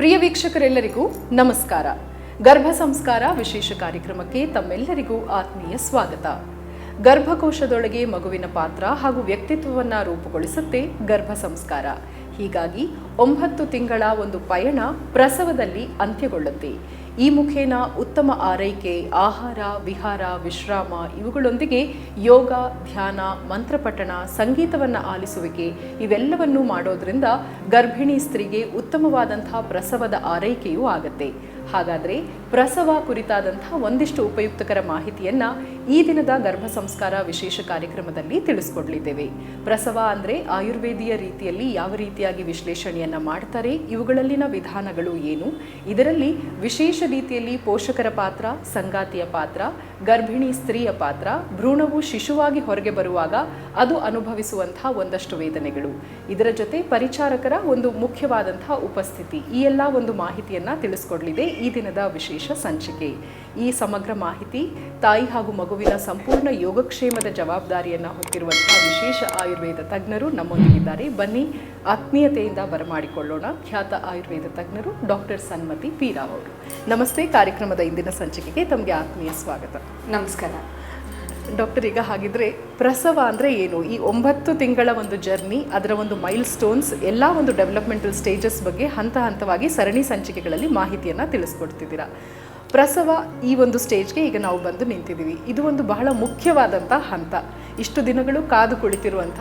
ಪ್ರಿಯ ವೀಕ್ಷಕರೆಲ್ಲರಿಗೂ ನಮಸ್ಕಾರ. ಗರ್ಭ ಸಂಸ್ಕಾರ ವಿಶೇಷ ಕಾರ್ಯಕ್ರಮಕ್ಕೆ ತಮ್ಮೆಲ್ಲರಿಗೂ ಆತ್ಮೀಯ ಸ್ವಾಗತ. ಗರ್ಭಕೋಶದೊಳಗೆ ಮಗುವಿನ ಪಾತ್ರ ಹಾಗೂ ವ್ಯಕ್ತಿತ್ವವನ್ನು ರೂಪುಗೊಳಿಸುತ್ತೆ ಗರ್ಭ ಸಂಸ್ಕಾರ. ಹೀಗಾಗಿ ಒಂಬತ್ತು ತಿಂಗಳ ಒಂದು ಪಯಣ ಪ್ರಸವದಲ್ಲಿ ಅಂತ್ಯಗೊಳ್ಳುತ್ತೆ. ಈ ಮುಖೇನ ಉತ್ತಮ ಆರೈಕೆ, ಆಹಾರ, ವಿಹಾರ, ವಿಶ್ರಾಮ ಇವುಗಳೊಂದಿಗೆ ಯೋಗ, ಧ್ಯಾನ, ಮಂತ್ರಪಠಣ, ಸಂಗೀತವನ್ನು ಆಲಿಸುವಿಕೆ ಇವೆಲ್ಲವನ್ನೂ ಮಾಡೋದ್ರಿಂದ ಗರ್ಭಿಣಿ ಸ್ತ್ರೀಗೆ ಉತ್ತಮವಾದಂತಹ ಪ್ರಸವದ ಆರೈಕೆಯೂ ಆಗತ್ತೆ. ಹಾಗಾದರೆ ಪ್ರಸವ ಕುರಿತಾದಂಥ ಒಂದಿಷ್ಟು ಉಪಯುಕ್ತಕರ ಮಾಹಿತಿಯನ್ನ ಈ ದಿನದ ಗರ್ಭ ಸಂಸ್ಕಾರ ವಿಶೇಷ ಕಾರ್ಯಕ್ರಮದಲ್ಲಿ ತಿಳಿಸ್ಕೊಡ್ಲಿದ್ದೇವೆ. ಪ್ರಸವ ಅಂದ್ರೆ ಆಯುರ್ವೇದಿಯ ರೀತಿಯಲ್ಲಿ ಯಾವ ರೀತಿಯಾಗಿ ವಿಶ್ಲೇಷಣೆಯನ್ನ ಮಾಡ್ತಾರೆ, ಇವುಗಳಲ್ಲಿನ ವಿಧಾನಗಳು ಏನು, ಇದರಲ್ಲಿ ವಿಶೇಷ ರೀತಿಯಲ್ಲಿ ಪೋಷಕರ ಪಾತ್ರ, ಸಂಗಾತಿಯ ಪಾತ್ರ, ಗರ್ಭಿಣಿ ಸ್ತ್ರೀಯ ಪಾತ್ರ, ಭ್ರೂಣವು ಶಿಶುವಾಗಿ ಹೊರಗೆ ಬರುವಾಗ ಅದು ಅನುಭವಿಸುವಂತಹ ಒಂದಷ್ಟು ವೇದನೆಗಳು. ಇದರ ಜೊತೆ ಪರಿಚಾರಕರ ಒಂದು ಮುಖ್ಯವಾದಂತಹ ಉಪಸ್ಥಿತಿ, ಈ ಎಲ್ಲ ಒಂದು ಮಾಹಿತಿಯನ್ನ ತಿಳಿಸ್ಕೊಡ್ಲಿದೆ ಈ ದಿನದ ವಿಶೇಷ ಸಂಚಿಕೆ. ಈ ಸಮಗ್ರ ಮಾಹಿತಿ ತಾಯಿ ಹಾಗೂ ಮಗುವಿನ ಸಂಪೂರ್ಣ ಯೋಗಕ್ಷೇಮದ ಜವಾಬ್ದಾರಿಯನ್ನ ಹೊತ್ತಿರುವಂತಹ ವಿಶೇಷ ಆಯುರ್ವೇದ ತಜ್ಞರು ನಮ್ಮೊಂದಿಗಿದ್ದಾರೆ. ಬನ್ನಿ, ಆತ್ಮೀಯತೆಯಿಂದ ಬರಮಾಡಿಕೊಳ್ಳೋಣ. ಖ್ಯಾತ ಆಯುರ್ವೇದ ತಜ್ಞರು ಡಾಕ್ಟರ್ ಸನ್ಮತಿ ಪೀರಾವ್ ಅವರು. ನಮಸ್ತೆ, ಕಾರ್ಯಕ್ರಮದ ಇಂದಿನ ಸಂಚಿಕೆಗೆ ತಮಗೆ ಆತ್ಮೀಯ ಸ್ವಾಗತ. ನಮಸ್ಕಾರ. ಡಾಕ್ಟರ್ ಈಗ ಹಾಗಿದ್ರೆ ಪ್ರಸವ ಅಂದರೆ ಏನು? ಈ ಒಂಬತ್ತು ತಿಂಗಳ ಒಂದು ಜರ್ನಿ, ಅದರ ಒಂದು ಮೈಲ್ ಸ್ಟೋನ್ಸ್ ಎಲ್ಲ ಒಂದು ಡೆವಲಪ್ಮೆಂಟಲ್ ಸ್ಟೇಜಸ್ ಬಗ್ಗೆ ಹಂತ ಹಂತವಾಗಿ ಸರಣಿ ಸಂಚಿಕೆಗಳಲ್ಲಿ ಮಾಹಿತಿಯನ್ನು ತಿಳಿಸ್ಕೊಡ್ತಿದ್ದೀರಾ. ಪ್ರಸವ ಈ ಒಂದು ಸ್ಟೇಜ್ಗೆ ಈಗ ನಾವು ಬಂದು ನಿಂತಿದ್ದೀವಿ. ಇದು ಒಂದು ಬಹಳ ಮುಖ್ಯವಾದಂಥ ಹಂತ. ಇಷ್ಟು ದಿನಗಳು ಕಾದು ಕುಳಿತಿರುವಂಥ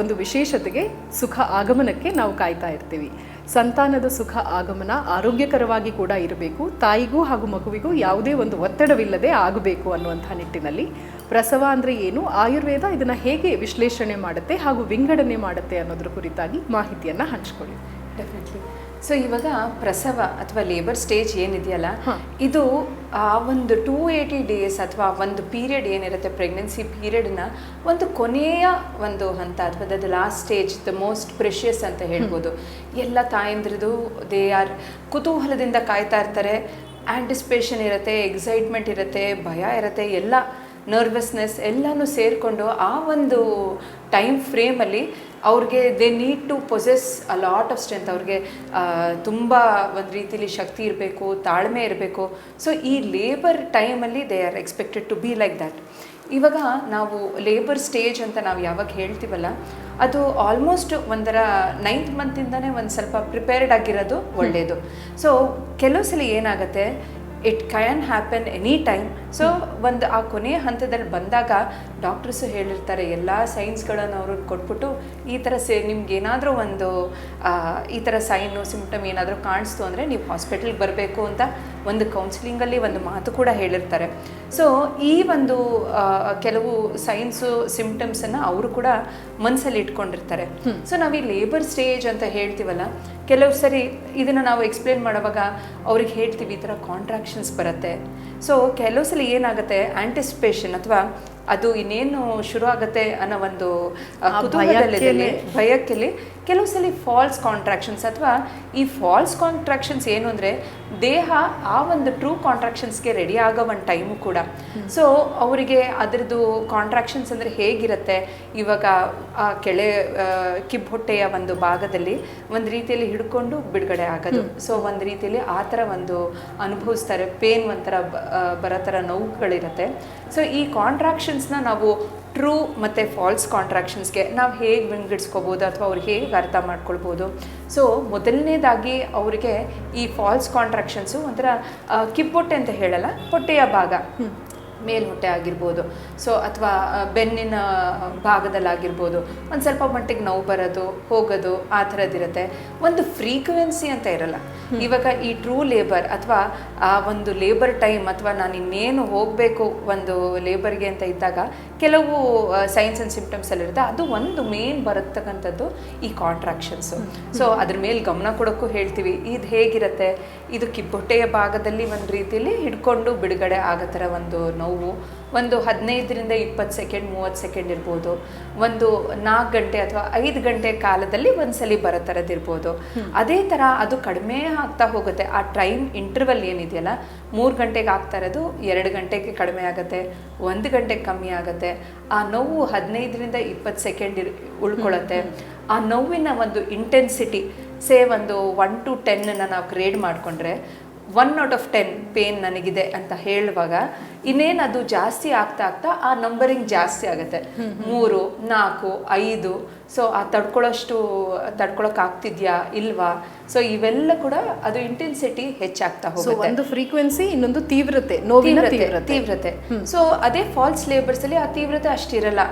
ಒಂದು ವಿಶೇಷತೆಗೆ ಸುಖ ಆಗಮನಕ್ಕೆ ನಾವು ಕಾಯ್ತಾ ಇರ್ತೀವಿ. ಸಂತಾನದ ಸುಖ ಆಗಮನ ಆರೋಗ್ಯಕರವಾಗಿ ಕೂಡ ಇರಬೇಕು. ತಾಯಿಗೂ ಹಾಗೂ ಮಗುವಿಗೂ ಯಾವುದೇ ಒಂದು ಒತ್ತಡವಿಲ್ಲದೆ ಆಗಬೇಕು ಅನ್ನುವಂಥ ನಿಟ್ಟಿನಲ್ಲಿ ಪ್ರಸವ ಅಂದರೆ ಏನು ಆಯುರ್ವೇದ ಇದನ್ನು ಹೇಗೆ ವಿಶ್ಲೇಷಣೆ ಮಾಡುತ್ತೆ ಹಾಗೂ ವಿಂಗಡಣೆ ಮಾಡುತ್ತೆ ಅನ್ನೋದ್ರ ಕುರಿತಾಗಿ ಮಾಹಿತಿಯನ್ನು ಹಂಚ್ಕೊಳ್ಳಿ. ಡೆಫಿನೆಟ್ಲಿ ಸೊ ಇವಾಗ ಪ್ರಸವ ಅಥವಾ ಲೇಬರ್ ಸ್ಟೇಜ್ ಏನಿದೆಯಲ್ಲ ಇದು ಆ ಒಂದು ಟೂ ಏಯ್ಟಿ ಡೇಸ್ ಅಥವಾ ಒಂದು ಪೀರಿಯಡ್ ಏನಿರುತ್ತೆ ಪ್ರೆಗ್ನೆನ್ಸಿ ಪೀರಿಯಡ್ನ ಒಂದು ಕೊನೆಯ ಒಂದು ಹಂತ ಅಥವಾ the last stage the most precious ಅಂತ ಹೇಳ್ಬೋದು. ಎಲ್ಲ ತಾಯಂದ್ರದು ದೇ ಆರ್ ಕುತೂಹಲದಿಂದ ಕಾಯ್ತಾ ಇರ್ತಾರೆ. ಆಂಟಿಸ್ಪೇಷನ್ ಇರುತ್ತೆ ಎಕ್ಸೈಟ್ಮೆಂಟ್ ಇರುತ್ತೆ ಭಯ ಇರುತ್ತೆ ಎಲ್ಲ ನರ್ವಸ್ನೆಸ್ ಎಲ್ಲನೂ ಸೇರಿಕೊಂಡು ಆ ಒಂದು ಟೈಮ್ ಫ್ರೇಮಲ್ಲಿ ಅವ್ರಿಗೆ they need to possess a lot of strength ಅವ್ರಿಗೆ ತುಂಬ ಒಂದು ರೀತಿಲಿ ಶಕ್ತಿ ಇರಬೇಕು ತಾಳ್ಮೆ ಇರಬೇಕು. ಸೊ ಈ ಲೇಬರ್ ಟೈಮಲ್ಲಿ they are expected to be like that ಇವಾಗ ನಾವು ಲೇಬರ್ ಸ್ಟೇಜ್ ಅಂತ ನಾವು ಯಾವಾಗ ಹೇಳ್ತೀವಲ್ಲ ಅದು ಆಲ್ಮೋಸ್ಟ್ ಒಂದರ ನೈನ್ತ್ ಮಂತಿಂದನೇ ಒಂದು ಸ್ವಲ್ಪ ಪ್ರಿಪೇರ್ಡ್ ಆಗಿರೋದು ಒಳ್ಳೆಯದು ಸೊ ಕೆಲವು ಸಲ ಏನಾಗುತ್ತೆ it can happen any time so ಒಂದು ಆ ಕೊನೆಯ ಹಂತದಲ್ಲಿ ಬಂದಾಗ ಡಾಕ್ಟರ್ಸು ಹೇಳಿರ್ತಾರೆ ಎಲ್ಲ ಸೈನ್ಸ್ಗಳನ್ನು ಅವರು ಕೊಟ್ಬಿಟ್ಟು ಈ ಥರ ಸೇ ನಿಮ್ಗೆ ಏನಾದರೂ ಒಂದು ಈ ಥರ ಸೈನು ಸಿಂಪ್ಟಮ್ ಏನಾದರೂ ಕಾಣಿಸ್ತು ಅಂದರೆ ನೀವು ಹಾಸ್ಪಿಟಲ್ಗೆ ಬರಬೇಕು ಅಂತ ಒಂದು ಕೌನ್ಸಿಲಿಂಗಲ್ಲಿ ಒಂದು ಮಾತು ಕೂಡ ಹೇಳಿರ್ತಾರೆ. ಸೊ ಈ ಒಂದು ಕೆಲವು ಸೈನ್ಸು ಸಿಂಪ್ಟಮ್ಸನ್ನು ಅವರು ಕೂಡ ಮನಸ್ಸಲ್ಲಿ ಇಟ್ಕೊಂಡಿರ್ತಾರೆ. ಸೊ ನಾವು ಈ ಲೇಬರ್ ಸ್ಟೇಜ್ ಅಂತ ಹೇಳ್ತೀವಲ್ಲ ಕೆಲವು ಸರಿ ಇದನ್ನು ನಾವು ಎಕ್ಸ್ಪ್ಲೇನ್ ಮಾಡುವಾಗ ಅವ್ರಿಗೆ ಹೇಳ್ತೀವಿ ಈ ಥರ ಕಾಂಟ್ರಾಕ್ಷನ್ಸ್ ಬರುತ್ತೆ. ಸೊ ಕೆಲವು ಸಲ ಏನಾಗುತ್ತೆ ಆಂಟಿಸಿಪೇಷನ್ ಅಥವಾ ಅದು ಇನ್ನೇನು ಶುರು ಆಗುತ್ತೆ ಅನ್ನೋ ಒಂದು ಭಯಕ್ಕೆ ಭಯಕ್ಕೆಲೆ- ಕೆಲವು ಸಲ ಫಾಲ್ಸ್ ಕಾಂಟ್ರಾಕ್ಷನ್ಸ್ ಅಥವಾ ಈ ಫಾಲ್ಸ್ ಕಾಂಟ್ರಾಕ್ಷನ್ಸ್ ಏನು ಅಂದರೆ ದೇಹ ಆ ಒಂದು ಟ್ರೂ ಕಾಂಟ್ರಾಕ್ಷನ್ಸ್ಗೆ ರೆಡಿ ಆಗೋ ಒಂದು ಟೈಮು ಕೂಡ. ಸೊ ಅವರಿಗೆ ಅದರದ್ದು ಕಾಂಟ್ರಾಕ್ಷನ್ಸ್ ಅಂದರೆ ಹೇಗಿರುತ್ತೆ? ಇವಾಗ ಆ ಕೆಳೆ ಕಿಬ್ಬೊಟ್ಟೆಯ ಒಂದು ಭಾಗದಲ್ಲಿ ಒಂದು ರೀತಿಯಲ್ಲಿ ಹಿಡ್ಕೊಂಡು ಬಿಡುಗಡೆ ಆಗೋದು. ಸೊ ಒಂದು ರೀತಿಯಲ್ಲಿ ಆ ಥರ ಒಂದು ಅನುಭವಿಸ್ತಾರೆ. ಪೇನ್ ಒಂಥರ ಬರೋ ಥರ ನೋವುಗಳಿರುತ್ತೆ. ಸೊ ಈ ಕಾಂಟ್ರಾಕ್ಷನ್ಸ್ನ ನಾವು ಟ್ರೂ ಮತ್ತು ಫಾಲ್ಸ್ ಕಾಂಟ್ರಾಕ್ಷನ್ಸ್ಗೆ ನಾವು ಹೇಗೆ ವಿಂಗಡಿಸ್ಕೋಬೋದು ಅಥವಾ ಅವ್ರು ಹೇಗೆ ಅರ್ಥ ಮಾಡ್ಕೊಳ್ಬೋದು. ಸೊ ಮೊದಲನೇದಾಗಿ ಅವರಿಗೆ ಈ ಫಾಲ್ಸ್ ಕಾಂಟ್ರಾಕ್ಷನ್ಸು ಒಂಥರ ಕಿಬ್ಬೊಟ್ಟೆ ಅಂತ ಹೇಳಲ್ಲ, ಹೊಟ್ಟೆಯ ಭಾಗ. ಮೇಲ್ಮೊಟ್ಟೆ ಆಗಿರ್ಬೋದು. ಸೊ ಅಥವಾ ಬೆನ್ನಿನ ಭಾಗದಲ್ಲಾಗಿರ್ಬೋದು. ಒಂದು ಸ್ವಲ್ಪ ಮಟ್ಟಿಗೆ ನೋವು ಬರೋದು ಹೋಗೋದು ಆ ಥರದ್ದಿರುತ್ತೆ ಒಂದು ಫ್ರೀಕ್ವೆನ್ಸಿ ಅಂತ ಇರಲ್ಲ. ಇವಾಗ ಈ ಟ್ರೂ ಲೇಬರ್ ಅಥವಾ ಆ ಒಂದು ಲೇಬರ್ ಟೈಮ್ ಅಥವಾ ನಾನು ಇನ್ನೇನು ಹೋಗಬೇಕು ಒಂದು ಲೇಬರ್ಗೆ ಅಂತ ಇದ್ದಾಗ ಕೆಲವು ಸೈನ್ಸ್ ಆ್ಯಂಡ್ ಸಿಂಪ್ಟಮ್ಸ್ ಅಲ್ಲಿ ಇರುತ್ತೆ. ಅದು ಒಂದು ಮೇನ್ ಬರತಕ್ಕಂಥದ್ದು ಈ ಕಾಂಟ್ರಾಕ್ಷನ್ಸು ಸೊ ಅದ್ರ ಮೇಲೆ ಗಮನ ಕೊಡೋಕ್ಕೂ ಹೇಳ್ತೀವಿ. ಇದು ಹೇಗಿರುತ್ತೆ? ಇದು ಕಿಬ್ಬೊಟ್ಟೆಯ ಭಾಗದಲ್ಲಿ ಒಂದು ರೀತಿಯಲ್ಲಿ ಹಿಡ್ಕೊಂಡು ಬಿಡುಗಡೆ ಆಗೋ ಥರ ಒಂದು ನೋವು ಒಂದು ಹದಿನೈದರಿಂದ ಇಪ್ಪತ್ತು ಸೆಕೆಂಡ್ ಮೂವತ್ತು ಸೆಕೆಂಡ್ ಇರ್ಬೋದು. ಒಂದು ನಾಲ್ಕು ಗಂಟೆ ಅಥವಾ ಐದು ಗಂಟೆ ಕಾಲದಲ್ಲಿ ಒಂದ್ಸಲಿ ಬರೋ ಥರದ್ದಿರ್ಬೋದು ಅದೇ ಥರ ಅದು ಕಡಿಮೆ ಆಗ್ತಾ ಹೋಗುತ್ತೆ. ಆ ಟೈಮ್ ಇಂಟರ್ವಲ್ ಏನಿದೆಯಲ್ಲ ಮೂರು ಗಂಟೆಗೆ ಆಗ್ತಾ ಇರೋದು ಎರಡು ಗಂಟೆಗೆ ಕಡಿಮೆ ಆಗುತ್ತೆ ಒಂದು ಗಂಟೆಗೆ ಕಮ್ಮಿ ಆಗುತ್ತೆ. ಆ ನೋವು ಹದಿನೈದರಿಂದ ಇಪ್ಪತ್ತು ಸೆಕೆಂಡ್ ಇರ್ ಉಳ್ಕೊಳ್ಳುತ್ತೆ. ಆ ನೋವಿನ ಒಂದು ಇಂಟೆನ್ಸಿಟಿ ಸೇ ಒಂದು ಒನ್ ಟು ಟೆನ್ನ ನಾವು ಗ್ರೇಡ್ ಮಾಡಿಕೊಂಡ್ರೆ one out of ten pain ನನಗಿದೆ ಅಂತ ಹೇಳುವಾಗ ಇನ್ನೇನು ಅದು ಜಾಸ್ತಿ ಆಗ್ತಾ ಆಗ್ತಾ ಆ ನಂಬರಿಂಗ್ ಜಾಸ್ತಿ ಆಗುತ್ತೆ. ಮೂರು ನಾಲ್ಕು ಐದು ಸೊ ಆ ತಡ್ಕೊಳ್ಳೋಷ್ಟು ತಡ್ಕೊಳಕ್ ಆಗ್ತಿದ್ಯಾ ಇಲ್ವಾ? ಸೊ ಇವೆಲ್ಲ ಕೂಡ ಅದು ಇಂಟೆನ್ಸಿಟಿ ಹೆಚ್ಚಾಗ್ತಾ ಸೊ ಹೋಗುತ್ತೆ. ಒಂದು ಫ್ರೀಕ್ವೆನ್ಸಿ ಇನ್ನೊಂದು ತೀವ್ರತೆ ನೋವಿನ ತೀವ್ರತೆ ಸೊ ಅದೇ ಫಾಲ್ಸ್ ಲೇಬರ್ಸ್ ಅಲ್ಲಿ ಆ ತೀವ್ರತೆ ಅಷ್ಟಿರಲ್ಲ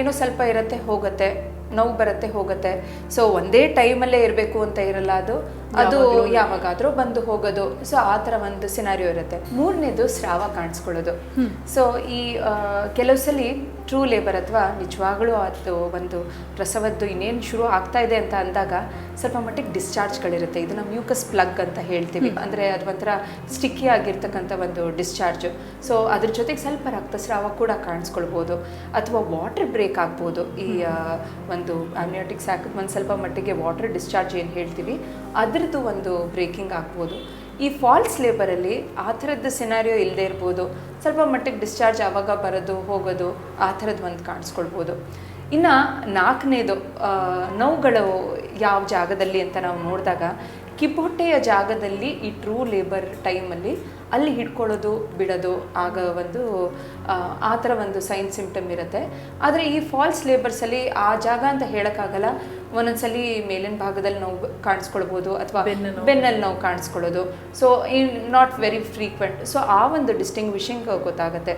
ಏನೋ ಸ್ವಲ್ಪ ಇರತ್ತೆ ಹೋಗುತ್ತೆ ನೋವು ಬರುತ್ತೆ ಹೋಗುತ್ತೆ. ಸೊ ಒಂದೇ ಟೈಮಲ್ಲೇ ಇರಬೇಕು ಅಂತ ಇರಲ್ಲ ಅದು. ಅದು ಯಾವಾಗಾದ್ರೂ ಬಂದು ಹೋಗೋದು. ಸೊ ಆ ಥರ ಒಂದು ಸಿನಾರಿಯೋ ಇರುತ್ತೆ. ಮೂರನೇದು ಸ್ರಾವ ಕಾಣಿಸ್ಕೊಳ್ಳೋದು. ಸೊ ಈ ಕೆಲವು ಸಲ ಟ್ರೂ ಲೇಬರ್ ಅಥವಾ ನಿಜವಾಗ್ಲೂ ಅದು ಒಂದು ಪ್ರಸವದ್ದು ಇನ್ನೇನು ಶುರು ಆಗ್ತಾ ಇದೆ ಅಂತ ಅಂದಾಗ ಸ್ವಲ್ಪ ಮಟ್ಟಿಗೆ ಡಿಸ್ಚಾರ್ಜ್ಗಳಿರುತ್ತೆ ಇದನ್ನ ಮ್ಯೂಕಸ್ ಪ್ಲಗ್ ಅಂತ ಹೇಳ್ತೀವಿ. ಅಂದರೆ ಅದು ಒಂಥರ ಸ್ಟಿಕ್ಕಿ ಆಗಿರ್ತಕ್ಕಂಥ ಒಂದು ಡಿಸ್ಚಾರ್ಜ್ ಸೊ ಅದ್ರ ಜೊತೆಗೆ ಸ್ವಲ್ಪ ರಕ್ತಸ್ರಾವ ಕೂಡ ಕಾಣಿಸ್ಕೊಳ್ಬೋದು. ಅಥವಾ ವಾಟರ್ ಬ್ರೇಕ್ ಆಗ್ಬೋದು. ಈ ಒಂದು ಆಮ್ನಿಯೋಟಿಕ್ಸ್ ಹಾಕಿದ ಒಂದು ಸ್ವಲ್ಪ ಮಟ್ಟಿಗೆ ವಾಟರ್ ಡಿಸ್ಚಾರ್ಜ್ ಏನು ಹೇಳ್ತೀವಿ ಅದರದ್ದು ಒಂದು ಬ್ರೇಕಿಂಗ್ ಆಗ್ಬೋದು. ಈ ಫಾಲ್ಸ್ ಲೇಬರಲ್ಲಿ ಆ ಥರದ್ದು ಸಿನಾರಿಯೋ ಇಲ್ಲದೆ ಇರ್ಬೋದು. ಸ್ವಲ್ಪ ಮಟ್ಟಿಗೆ ಡಿಸ್ಚಾರ್ಜ್ ಆವಾಗ ಬರೋದು, ಹೋಗೋದು, ಆ ಥರದ್ದು ಒಂದು ಕಾಣಿಸ್ಕೊಳ್ಬೋದು. ಇನ್ನು ನಾಲ್ಕನೇದು ನೋವುಗಳು ಯಾವ ಜಾಗದಲ್ಲಿ ಅಂತ ನಾವು ನೋಡಿದಾಗ ಕಿಬ್ಬೊಟ್ಟೆಯ ಜಾಗದಲ್ಲಿ ಈ ಟ್ರೂ ಲೇಬರ್ ಟೈಮಲ್ಲಿ ಅಲ್ಲಿ ಹಿಡ್ಕೊಳ್ಳೋದು ಬಿಡೋದು ಆಗ ಒಂದು ಆ, ಥರ ಒಂದು ಸೈನ್ ಸಿಂಪ್ಟಮ್ ಇರುತ್ತೆ. ಆದರೆ ಈ ಫಾಲ್ಸ್ ಲೇಬರ್ಸಲ್ಲಿ ಆ ಜಾಗ ಅಂತ ಹೇಳೋಕ್ಕಾಗಲ್ಲ. ಒಂದೊಂದ್ಸಲಿ ಮೇಲಿನ ಭಾಗದಲ್ಲಿ ನೋವು ಕಾಣಿಸ್ಕೊಳ್ಬೋದು ಅಥವಾ ಬೆನ್ನಲ್ಲಿ ನೋವು ಕಾಣಿಸ್ಕೊಳ್ಳೋದು. ಸೊ ಈ ನಾಟ್ ವೆರಿ ಫ್ರೀಕ್ವೆಂಟ್ ಸೊ ಆ ಒಂದು ಡಿಸ್ಟಿಂಗ್ವಿಷಿಂಗ್ ಗೊತ್ತಾಗುತ್ತೆ.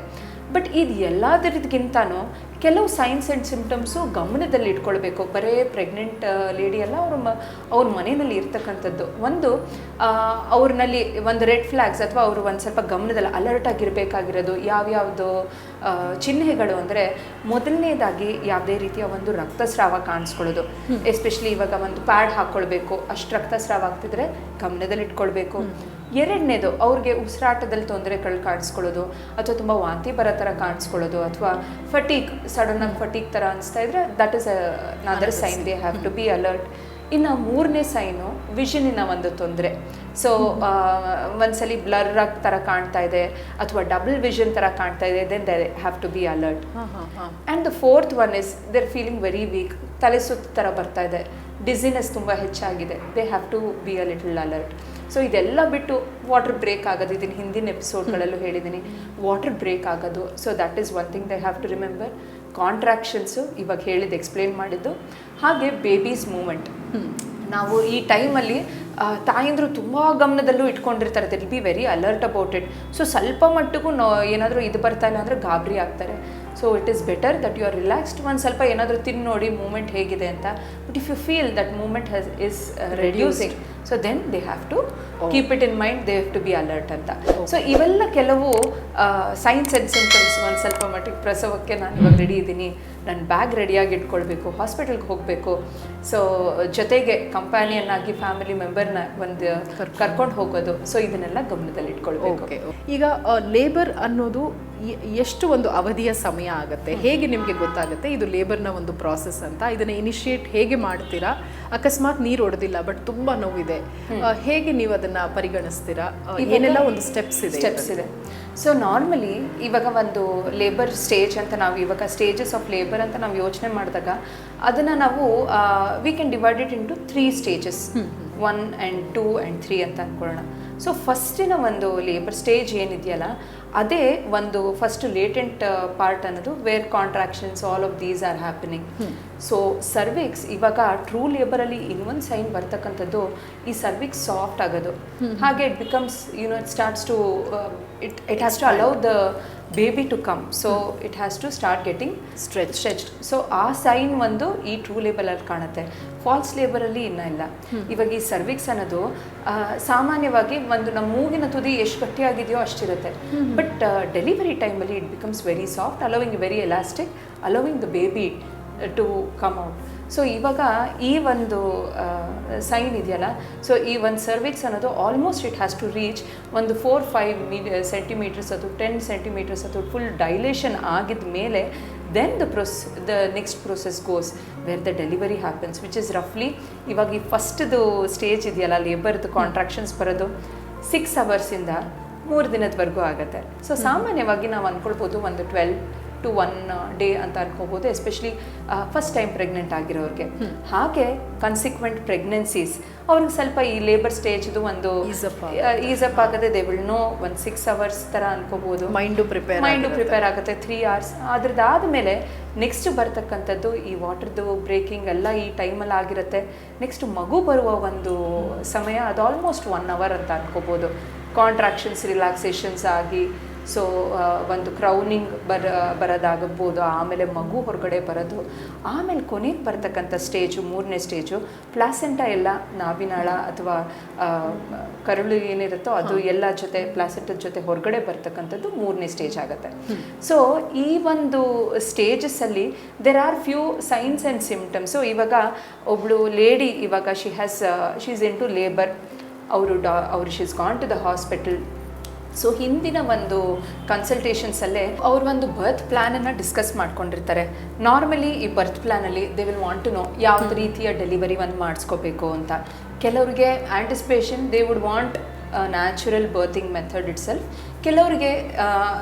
ಬಟ್ ಇದು ಎಲ್ಲದರಿಗಿಂತನೂ ಕೆಲವು ಸೈನ್ಸ್ ಆ್ಯಂಡ್ ಸಿಂಪ್ಟಮ್ಸು ಗಮನದಲ್ಲಿ ಇಟ್ಕೊಳ್ಬೇಕು. ಬರೇ ಪ್ರೆಗ್ನೆಂಟ್ ಲೇಡಿ ಎಲ್ಲ ಅವ್ರ ಮ ಅವ್ರ ಮನೆಯಲ್ಲಿ ಇರ್ತಕ್ಕಂಥದ್ದು. ಒಂದು ಅವ್ರನ್ನಲ್ಲಿ ಒಂದು ರೆಡ್ ಫ್ಲ್ಯಾಗ್ಸ್ ಅಥವಾ ಅವರು ಒಂದು ಸ್ವಲ್ಪ ಗಮನದಲ್ಲಿ ಅಲರ್ಟ್ ಆಗಿರಬೇಕಾಗಿರೋದು. ಯಾವ್ಯಾವುದು ಚಿಹ್ನೆಗಳು ಅಂದರೆ ಮೊದಲನೇದಾಗಿ ಯಾವುದೇ ರೀತಿಯ ಒಂದು ರಕ್ತಸ್ರಾವ ಕಾಣಿಸ್ಕೊಳ್ಳೋದು. ಎಸ್ಪೆಷಲಿ ಇವಾಗ ಒಂದು ಪ್ಯಾಡ್ ಹಾಕ್ಕೊಳ್ಬೇಕು ಅಷ್ಟು ರಕ್ತಸ್ರಾವ ಆಗ್ತಿದ್ರೆ ಗಮನದಲ್ಲಿ ಇಟ್ಕೊಳ್ಬೇಕು ಎರಡನೇದು ಅವ್ರಿಗೆ ಉಸಿರಾಟದಲ್ಲಿ ತೊಂದರೆಗಳು ಕಾಣಿಸ್ಕೊಳ್ಳೋದು ಅಥವಾ ತುಂಬ ವಾಂತಿ ಬರೋ ಥರ ಕಾಣಿಸ್ಕೊಳ್ಳೋದು ಅಥವಾ ಫಟೀಕ್ ಸಡನ್ನಾಗಿ ಫಟೀಕ್ ಥರ ಅನಿಸ್ತಾ ಇದ್ರೆ that is other sign they have to be alert ಇನ್ನು ಮೂರನೇ ಸೈನು ವಿಷನಿನ ಒಂದು ತೊಂದರೆ. ಸೊ ಒಂದ್ಸಲಿ ಬ್ಲರ್ ಆಗಿ ಥರ ಕಾಣ್ತಾ ಇದೆ ಅಥವಾ ಡಬಲ್ ವಿಷನ್ ಥರ ಕಾಣ್ತಾ ಇದೆ then they have to be alert ಹಾ ಹಾ ಹಾ. And the fourth one is their feeling very weak ತಲೆ ಸುತ್ತ ಥರ ಬರ್ತಾ ಇದೆ. ಡಿಸಿನೆಸ್ ತುಂಬ ಹೆಚ್ಚಾಗಿದೆ. They have to be a little alert so ಇದೆಲ್ಲ ಬಿಟ್ಟು ವಾಟರ್ ಬ್ರೇಕ್ ಆಗೋದು. ಇದನ್ನು ಹಿಂದಿನ ಎಪಿಸೋಡ್ಗಳಲ್ಲೂ ಹೇಳಿದ್ದೀನಿ ವಾಟರ್ ಬ್ರೇಕ್ ಆಗೋದು. So that is one thing they have to remember contractions ಇವಾಗ ಹೇಳಿದ್ದು ಎಕ್ಸ್ಪ್ಲೇನ್ ಮಾಡಿದ್ದು. ಹಾಗೆ ಬೇಬೀಸ್ ಮೂಮೆಂಟ್ ನಾವು ಈ ಟೈಮಲ್ಲಿ ತಾಯಂದರು ತುಂಬ ಗಮನದಲ್ಲೂ ಇಟ್ಕೊಂಡಿರ್ತಾರೆ. They'll be very alert about it so ಸ್ವಲ್ಪ ಮಟ್ಟಿಗೂ ನೋ ಏನಾದರೂ ಇದು ಬರ್ತಾ ಇಲ್ಲ ಅಂದರೆ ಗಾಬರಿ ಆಗ್ತಾರೆ. So it is better that you are relaxed ಒಂದು ಸ್ವಲ್ಪ ಏನಾದರೂ ತಿನ್ನು ನೋಡಿ ಮೂಮೆಂಟ್ ಹೇಗಿದೆ ಅಂತ. But if you feel that movement has is reducing so then they have to keep it in mind they have to be alert ಅಂತ. So ಇವೆಲ್ಲ ಕೆಲವು ಸೈನ್ಸ್ ಆ್ಯಂಡ್ ಸಿಂಪ್ಟಮ್ಸ್ ಒಂದು ಸ್ವಲ್ಪ ಮಟ್ಟಿಗೆ ಪ್ರಸವಕ್ಕೆ ನಾನು ಇವಾಗ ರೆಡಿ ಇದ್ದೀನಿ. ನನ್ನ ಬ್ಯಾಗ್ ರೆಡಿಯಾಗಿ ಇಟ್ಕೊಳ್ಬೇಕು ಹಾಸ್ಪಿಟಲ್ಗೆ ಹೋಗಬೇಕು. ಸೊ ಜೊತೆಗೆ ಕಂಪ್ಯಾನಿಯನ್ ಆಗಿ ಫ್ಯಾಮಿಲಿ ಮೆಂಬರ್ನ ಒಂದು ಕರ್ಕೊಂಡು ಹೋಗೋದು. ಸೊ ಇದನ್ನೆಲ್ಲ ಗಮನದಲ್ಲಿ ಇಟ್ಕೊಳ್ಬೇಕು. ಈಗ ಲೇಬರ್ ಅನ್ನೋದು ಎಷ್ಟು ಒಂದು ಅವಧಿಯ ಸಮಯ ಆಗುತ್ತೆ? ಹೇಗೆ ನಿಮಗೆ ಗೊತ್ತಾಗುತ್ತೆ? ಇದು ಲೇಬರ್ನ ಒಂದು ಪ್ರಾಸೆಸ್ ಅಂತ. ಇದನ್ನು ಇನಿಷಿಯೇಟ್ ಹೇಗೆ ಮಾಡ್ತೀರಾ? ಅಕಸ್ಮಾತ್ ನೀರು ಹೊಡೆದಿಲ್ಲ ಬಟ್ ತುಂಬ ನೋವಿದೆ. ಹೇಗೆ ನೀವು ಅದನ್ನ ಪರಿಗಣಿಸ್ತೀರಾ? ಏನೆಲ್ಲ ಒಂದು ಸ್ಟೆಪ್ಸ್ ಇದೆ ಸ್ಟೆಪ್ಸ್ ಇದೆ. ಸೊ ನಾರ್ಮಲಿ ಇವಾಗ ಒಂದು ಲೇಬರ್ ಸ್ಟೇಜ್ ಅಂತ ನಾವು ಇವಾಗ ಸ್ಟೇಜಸ್ ಆಫ್ ಲೇಬರ್ ಅಂತ ನಾವು ಯೋಚನೆ ಮಾಡಿದಾಗ ಅದನ್ನು ನಾವು we can divided in into three stages one and two and three ಅಂತ ಅಂದ್ಕೊಳ್ಳೋಣ ಸೊ ಫಸ್ಟಿನ ಒಂದು ಲೇಬರ್ ಸ್ಟೇಜ್ ಏನಿದೆಯಲ್ಲ ಅದೇ ಒಂದು ಫಸ್ಟ್ ಲೇಟೆಂಟ್ ಪಾರ್ಟ್ ಅನ್ನೋದು where contractions all of these are happening so cervix ಇವಾಗ ಟ್ರೂ ಲೇಬರಲ್ಲಿ ಇನ್ನೊಂದು ಸೈನ್ ಬರ್ತಕ್ಕಂಥದ್ದು ಈ ಸರ್ವಿಕ್ಸ್ ಸಾಫ್ಟ್ ಆಗೋದು. ಹಾಗೆ it becomes you know it starts to it it has to allow the baby to come so it has to start getting stretch stretched so ಆ sign ಒಂದು ಈ ಟ್ರೂ ಲೇಬಲಲ್ಲಿ ಕಾಣುತ್ತೆ. ಫಾಲ್ಸ್ ಲೇಬರಲ್ಲಿ ಇನ್ನೂ ಇಲ್ಲ. ಇವಾಗ ಈ ಸರ್ವಿಕ್ಸ್ ಅನ್ನೋದು ಸಾಮಾನ್ಯವಾಗಿ ಒಂದು ನಮ್ಮ ಮೂಗಿನ ತುದಿ ಎಷ್ಟು ಗಟ್ಟಿಯಾಗಿದೆಯೋ ಅಷ್ಟಿರುತ್ತೆ. ಬಟ್ ಡೆಲಿವರಿ ಟೈಮಲ್ಲಿ it becomes very soft allowing very elastic allowing the baby to come out so ಇವಾಗ ಈ ಒಂದು ಸೈನ್ ಇದೆಯಲ್ಲ ಸೊ ಈ ಒಂದು ಸರ್ವಿಕ್ಸ್ ಅನ್ನೋದು almost it has to reach ಒಂದು ಫೋರ್ ಫೈವ್ ಮೀ ಸೆಂಟಿಮೀಟರ್ಸ್ ಅಥವಾ ಟೆನ್ ಸೆಂಟಿಮೀಟರ್ಸ್ ಅಥವಾ ಫುಲ್ ಡೈಲೇಷನ್ ಆಗಿದ ಮೇಲೆ then the pros the next process goes where the delivery happens which is ರಫ್ಲಿ ಇವಾಗ ಈ ಫಸ್ಟ್ದು ಸ್ಟೇಜ್ ಇದೆಯಲ್ಲ ಲೇಬರ್ದು ಕಾಂಟ್ರಾಕ್ಷನ್ಸ್ ಬರೋದು ಸಿಕ್ಸ್ ಅವರ್ಸಿಂದ ಮೂರು ದಿನದವರೆಗೂ ಆಗುತ್ತೆ. ಸೊ ಸಾಮಾನ್ಯವಾಗಿ ನಾವು ಅಂದ್ಕೊಳ್ಬೋದು ಒಂದು ಟ್ವೆಲ್ ಟು ಒನ್ ಡೇ ಅಂತ ಅನ್ಕೋಬೋದು ಎಸ್ಪೆಷಲಿ ಫಸ್ಟ್ ಟೈಮ್ ಪ್ರೆಗ್ನೆಂಟ್ ಆಗಿರೋರಿಗೆ. ಹಾಗೆ ಕನ್ಸಿಕ್ವೆಂಟ್ ಪ್ರೆಗ್ನೆನ್ಸೀಸ್ ಅವ್ರಿಗೆ ಸ್ವಲ್ಪ ಈ ಲೇಬರ್ ಸ್ಟೇಜ್ದು ಒಂದು ಈಸ್ ಅಪ್ ಈಸಪ್ ಆಗುತ್ತೆ. ದೇ ವಿಲ್ ನೋ ಒಂದು ಸಿಕ್ಸ್ ಅವರ್ಸ್ ಥರ ಅನ್ಕೋಬೋದು. ಮೈಂಡು ಪ್ರಿಪೇರ್ ಮೈಂಡು ಪ್ರಿಪೇರ್ ಆಗುತ್ತೆ. ತ್ರೀ ಅವರ್ಸ್ ಅದ್ರದ್ದಾದ್ಮೇಲೆ ನೆಕ್ಸ್ಟ್ ಬರ್ತಕ್ಕಂಥದ್ದು ಈ ವಾಟರ್ದು ಬ್ರೇಕಿಂಗ್ ಎಲ್ಲ ಈ ಟೈಮಲ್ಲಿ ಆಗಿರುತ್ತೆ. ನೆಕ್ಸ್ಟ್ ಮಗು ಬರುವ ಒಂದು ಸಮಯ ಅದು ಆಲ್ಮೋಸ್ಟ್ ಒನ್ ಅವರ್ ಅಂತ ಅನ್ಕೋಬೋದು. ಕಾಂಟ್ರಾಕ್ಷನ್ಸ್ ರಿಲ್ಯಾಕ್ಸೇಷನ್ಸ್ ಆಗಿ ಸೊ ಒಂದು ಕ್ರೌನಿಂಗ್ ಬರ ಬರೋದಾಗಬಹುದು ಆಮೇಲೆ ಮಗು ಹೊರಗಡೆ ಬರೋದು ಆಮೇಲೆ ಕೊನೆಗೆ ಬರ್ತಕ್ಕಂಥ ಸ್ಟೇಜು ಮೂರನೇ ಸ್ಟೇಜು ಪ್ಲಾಸೆಂಟ ಎಲ್ಲ ನಾವಿನಾಳ ಅಥವಾ ಕರುಳು ಏನಿರುತ್ತೋ ಅದು ಎಲ್ಲ ಜೊತೆ ಪ್ಲಾಸೆಂಟದ ಜೊತೆ ಹೊರಗಡೆ ಬರ್ತಕ್ಕಂಥದ್ದು ಮೂರನೇ ಸ್ಟೇಜ್ ಆಗುತ್ತೆ. ಸೊ ಈ ಒಂದು ಸ್ಟೇಜಸ್ಸಲ್ಲಿ there are few signs and symptoms ಇವಾಗ ಒಬ್ಳು ಲೇಡಿ ಇವಾಗ she has she is in to labour ಅವರು ಡಾ ಅವರು she is gone to the hospital so ಹಿಂದಿನ ಒಂದು ಕನ್ಸಲ್ಟೇಷನ್ಸಲ್ಲೇ ಅವ್ರ ಒಂದು ಬರ್ತ್ ಪ್ಲ್ಯಾನನ್ನು ಡಿಸ್ಕಸ್ ಮಾಡ್ಕೊಂಡಿರ್ತಾರೆ. ನಾರ್ಮಲಿ ಈ birth ಪ್ಲ್ಯಾನಲ್ಲಿ they will want to know ಯಾವ ರೀತಿಯ ಡೆಲಿವರಿ ಒಂದು ಮಾಡಿಸ್ಕೋಬೇಕು ಅಂತ. ಕೆಲವರಿಗೆ anticipation they would want natural birthing method itself ಕೆಲವರಿಗೆ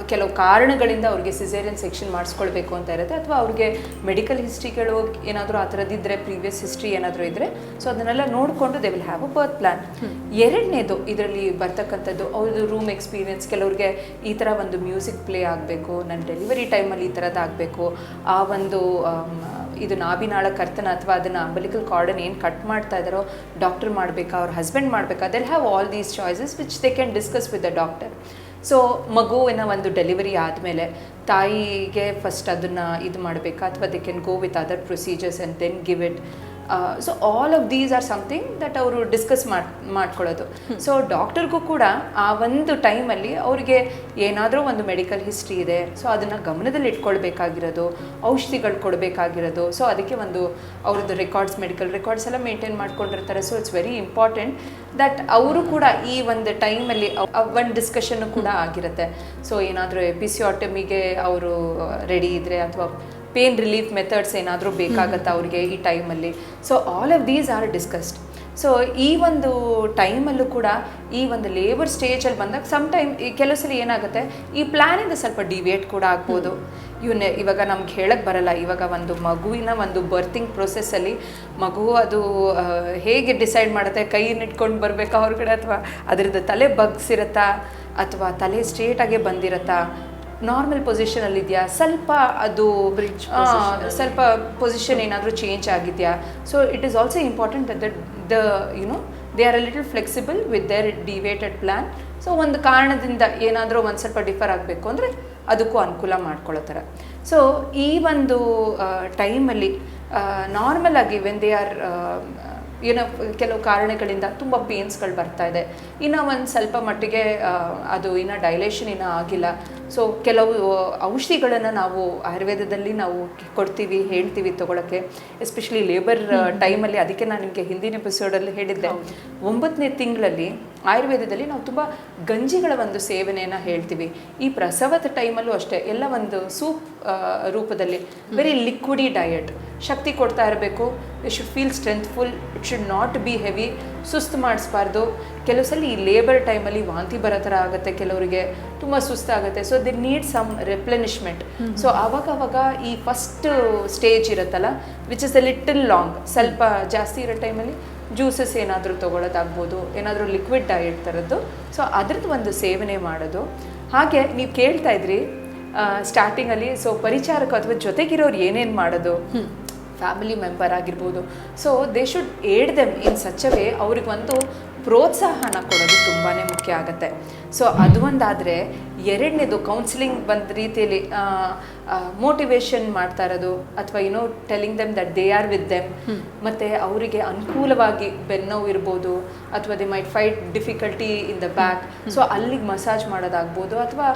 ಕೆಲವು ಕಾರಣಗಳಿಂದ ಅವ್ರಿಗೆ ಸಿಸೇರಿಯನ್ ಸೆಕ್ಷನ್ ಮಾಡಿಸ್ಕೊಳ್ಬೇಕು ಅಂತ ಇರುತ್ತೆ ಅಥವಾ ಅವ್ರಿಗೆ ಮೆಡಿಕಲ್ ಹಿಸ್ಟ್ರಿಗಳು ಏನಾದರೂ ಆ ಥರದ್ದಿದ್ರೆ ಪ್ರೀವಿಯಸ್ ಹಿಸ್ಟ್ರಿ ಏನಾದರೂ ಇದ್ದರೆ ಸೊ ಅದನ್ನೆಲ್ಲ ನೋಡಿಕೊಂಡು they will have a birth plan ಎರಡನೇದು ಇದರಲ್ಲಿ ಬರ್ತಕ್ಕಂಥದ್ದು ಅವ್ರದ್ದು ರೂಮ್ ಎಕ್ಸ್ಪೀರಿಯನ್ಸ್ ಕೆಲವ್ರಿಗೆ ಈ ಥರ ಒಂದು ಮ್ಯೂಸಿಕ್ ಪ್ಲೇ ಆಗಬೇಕು ನನ್ನ ಡೆಲಿವರಿ ಟೈಮಲ್ಲಿ ಈ ಥರದ್ದಾಗಬೇಕು ಆ ಒಂದು ಇದು ನಾಭಿನಾಳ ಕರ್ತನ ಅಥವಾ ಅದನ್ನು ಅಂಬಲಿಕಲ್ ಕಾರ್ಡನ್ ಏನು ಕಟ್ ಮಾಡ್ತಾ ಇದ್ದಾರೋ ಡಾಕ್ಟರ್ ಮಾಡಬೇಕಾ ಅವ್ರ ಹಸ್ಬೆಂಡ್ ಮಾಡಬೇಕಾ they'll have all these choices which they can discuss with the doctor so ಮಗುವಿನ ಒಂದು ಡೆಲಿವರಿ ಆದಮೇಲೆ ತಾಯಿಗೆ ಫಸ್ಟ್ ಅದನ್ನು ಇದು ಮಾಡಬೇಕಾ ಅಥವಾ they can go with other procedures and then give it so all of these are something that ಅವರು discuss ಮಾಡಿ ಮಾಡ್ಕೊಳ್ಳೋದು. ಸೊ ಡಾಕ್ಟರ್ಗೂ ಕೂಡ ಆ ಒಂದು ಟೈಮಲ್ಲಿ ಅವರಿಗೆ ಏನಾದರೂ ಒಂದು ಮೆಡಿಕಲ್ ಹಿಸ್ಟ್ರಿ ಇದೆ. ಸೊ ಅದನ್ನು ಗಮನದಲ್ಲಿ ಇಟ್ಕೊಳ್ಬೇಕಾಗಿರೋದು ಔಷಧಿಗಳು ಕೊಡಬೇಕಾಗಿರೋದು. ಸೊ ಅದಕ್ಕೆ ಒಂದು ಅವ್ರದ್ದು ರೆಕಾರ್ಡ್ಸ್ ಮೆಡಿಕಲ್ ರೆಕಾರ್ಡ್ಸ್ ಎಲ್ಲ ಮೇಂಟೈನ್ ಮಾಡ್ಕೊಂಡಿರ್ತಾರೆ. So it's very important that ಅವರು ಕೂಡ ಈ ಒಂದು ಟೈಮಲ್ಲಿ ಒಂದು ಡಿಸ್ಕಷನ್ನು ಕೂಡ ಆಗಿರುತ್ತೆ. ಸೊ ಏನಾದರೂ ಎಪಿಸಿಯಾಟಮಿಗೆ ಅವರು ರೆಡಿ ಇದ್ದರೆ ಅಥವಾ ಪೇನ್ ರಿಲೀಫ್ ಮೆಥಡ್ಸ್ ಏನಾದರೂ ಬೇಕಾಗತ್ತಾ ಅವ್ರಿಗೆ ಈ ಟೈಮಲ್ಲಿ so all of these are discussed so ಈ ಒಂದು ಟೈಮಲ್ಲೂ ಕೂಡ ಈ ಒಂದು ಲೇಬರ್ ಸ್ಟೇಜಲ್ಲಿ ಬಂದಾಗ ಸಮ್ ಟೈಮ್ ಈ ಕೆಲವು ಸಲ ಏನಾಗುತ್ತೆ, ಈ ಪ್ಲ್ಯಾನಿಂದ ಸ್ವಲ್ಪ ಡಿವೇಟ್ ಕೂಡ ಆಗ್ಬೋದು. ಇವನ್ನ ಇವಾಗ ನಮ್ಗೆ ಹೇಳಕ್ಕೆ ಬರಲ್ಲ, ಇವಾಗ ಒಂದು ಮಗುವಿನ ಒಂದು ಬರ್ತಿಂಗ್ ಪ್ರೊಸೆಸ್ಸಲ್ಲಿ ಮಗು ಅದು ಹೇಗೆ ಡಿಸೈಡ್ ಮಾಡುತ್ತೆ ಕೈ ಇಟ್ಕೊಂಡು ಬರಬೇಕಾ ಹೊರಗಡೆ ಅಥವಾ ಅದರದ್ದು ತಲೆ ಬಗ್ಸ್ ಇರುತ್ತಾ ಅಥವಾ ತಲೆ ಸ್ಟ್ರೇಟಾಗೆ ಬಂದಿರತ್ತಾ? ನಾರ್ಮಲ್ ಪೊಸಿಷನಲ್ಲಿ ಇದೆಯಾ? ಸ್ವಲ್ಪ ಅದು ಬ್ರಿಡ್ಜ್ ಸ್ವಲ್ಪ ಪೊಸಿಷನ್ ಏನಾದರೂ ಚೇಂಜ್ ಆಗಿದೆಯಾ? So it is also important that the you know they are a little flexible with their deviated plan so ಒಂದು ಕಾರಣದಿಂದ ಏನಾದರೂ ಒಂದು ಸ್ವಲ್ಪ ಡಿಫರ್ ಆಗಬೇಕು ಅಂದರೆ ಅದಕ್ಕೂ ಅನುಕೂಲ ಮಾಡ್ಕೊಳ್ಳೋ ಥರ ಸೊ ಈ ಒಂದು ಟೈಮಲ್ಲಿ ನಾರ್ಮಲ್ ಆಗಿ ವೆನ್ ದೇ ಆರ್ ಏನೋ ಕೆಲವು ಕಾರಣಗಳಿಂದ ತುಂಬ ಪೇನ್ಸ್ಗಳು ಬರ್ತಾ ಇದೆ. ಇನ್ನೂ ಒಂದು ಸ್ವಲ್ಪ ಮಟ್ಟಿಗೆ ಅದು ಇನ್ನೂ ಡೈಲೇಷನ್ ಇನ್ನೂ ಆಗಿಲ್ಲ. ಸೊ ಕೆಲವು ಔಷಧಿಗಳನ್ನು ನಾವು ಆಯುರ್ವೇದದಲ್ಲಿ ನಾವು ಕೊಡ್ತೀವಿ ಹೇಳ್ತೀವಿ ತೊಗೊಳಕ್ಕೆ. ಎಸ್ಪೆಷಲಿ ಲೇಬರ್ ಟೈಮಲ್ಲಿ ಅದಕ್ಕೆ ನಾನು ನಿಮಗೆ ಹಿಂದಿನ ಎಪಿಸೋಡಲ್ಲಿ ಹೇಳಿದ್ದೆ. ಒಂಬತ್ತನೇ ತಿಂಗಳಲ್ಲಿ ಆಯುರ್ವೇದದಲ್ಲಿ ನಾವು ತುಂಬ ಗಂಜಿಗಳ ಒಂದು ಸೇವನೆಯನ್ನು ಹೇಳ್ತೀವಿ. ಈ ಪ್ರಸವದ ಟೈಮಲ್ಲೂ ಅಷ್ಟೇ ಎಲ್ಲ ಒಂದು ಸೂಪ್ ರೂಪದಲ್ಲಿ ವೆರಿ ಲಿಕ್ವಿಡಿ ಡಯಟ್ ಶಕ್ತಿ ಕೊಡ್ತಾ ಇರಬೇಕು. You should feel strengthful it should not be heavy ಸುಸ್ತು ಮಾಡಿಸ್ಬಾರ್ದು. ಕೆಲವು ಸಲ ಈ ಲೇಬರ್ ಟೈಮಲ್ಲಿ ವಾಂತಿ ಬರೋ ಥರ ಆಗುತ್ತೆ ಕೆಲವರಿಗೆ. ತುಂಬ ಸುಸ್ತಾಗುತ್ತೆ so the need some replenishment so ಅವಾಗ ಈ ಫಸ್ಟ್ ಸ್ಟೇಜ್ ಇರುತ್ತಲ್ಲ which is a little long ಸ್ವಲ್ಪ ಜಾಸ್ತಿ ಇರೋ ಟೈಮಲ್ಲಿ ಜ್ಯೂಸಸ್ ಏನಾದರೂ ತೊಗೊಳೋದಾಗ್ಬೋದು. ಏನಾದರೂ ಲಿಕ್ವಿಡ್ ಡಯಟ್ ಥರದ್ದು. ಸೊ ಅದ್ರದ್ದು ಒಂದು ಸೇವನೆ ಮಾಡೋದು. ಹಾಗೆ ನೀವು ಕೇಳ್ತಾ ಇದ್ರಿ ಸ್ಟಾರ್ಟಿಂಗಲ್ಲಿ ಸೊ ಪರಿಚಾರಕ ಅಥವಾ ಜೊತೆಗಿರೋರು ಏನೇನು ಮಾಡೋದು? ಫ್ಯಾಮಿಲಿ ಮೆಂಬರ್ ಆಗಿರ್ಬೋದು. So they should aid them in such a way ಅವ್ರಿಗೆ ಒಂದು ಪ್ರೋತ್ಸಾಹನ ಕೊಡೋದು ತುಂಬಾ ಮುಖ್ಯ ಆಗುತ್ತೆ. ಸೊ ಅದು ಒಂದಾದರೆ ಎರಡನೇದು ಕೌನ್ಸಿಲಿಂಗ್ ಬಂದ ರೀತಿಯಲ್ಲಿ ಮೋಟಿವೇಶನ್ ಮಾಡ್ತಾ ಇರೋದು ಅಥವಾ ಏನೋ telling them that they are with them ಮತ್ತು ಅವರಿಗೆ ಅನುಕೂಲವಾಗಿ ಬೆನ್ನೋವು ಇರ್ಬೋದು ಅಥವಾ the might fight difficulty in the back so ಅಲ್ಲಿಗೆ ಮಸಾಜ್ ಮಾಡೋದಾಗ್ಬೋದು ಅಥವಾ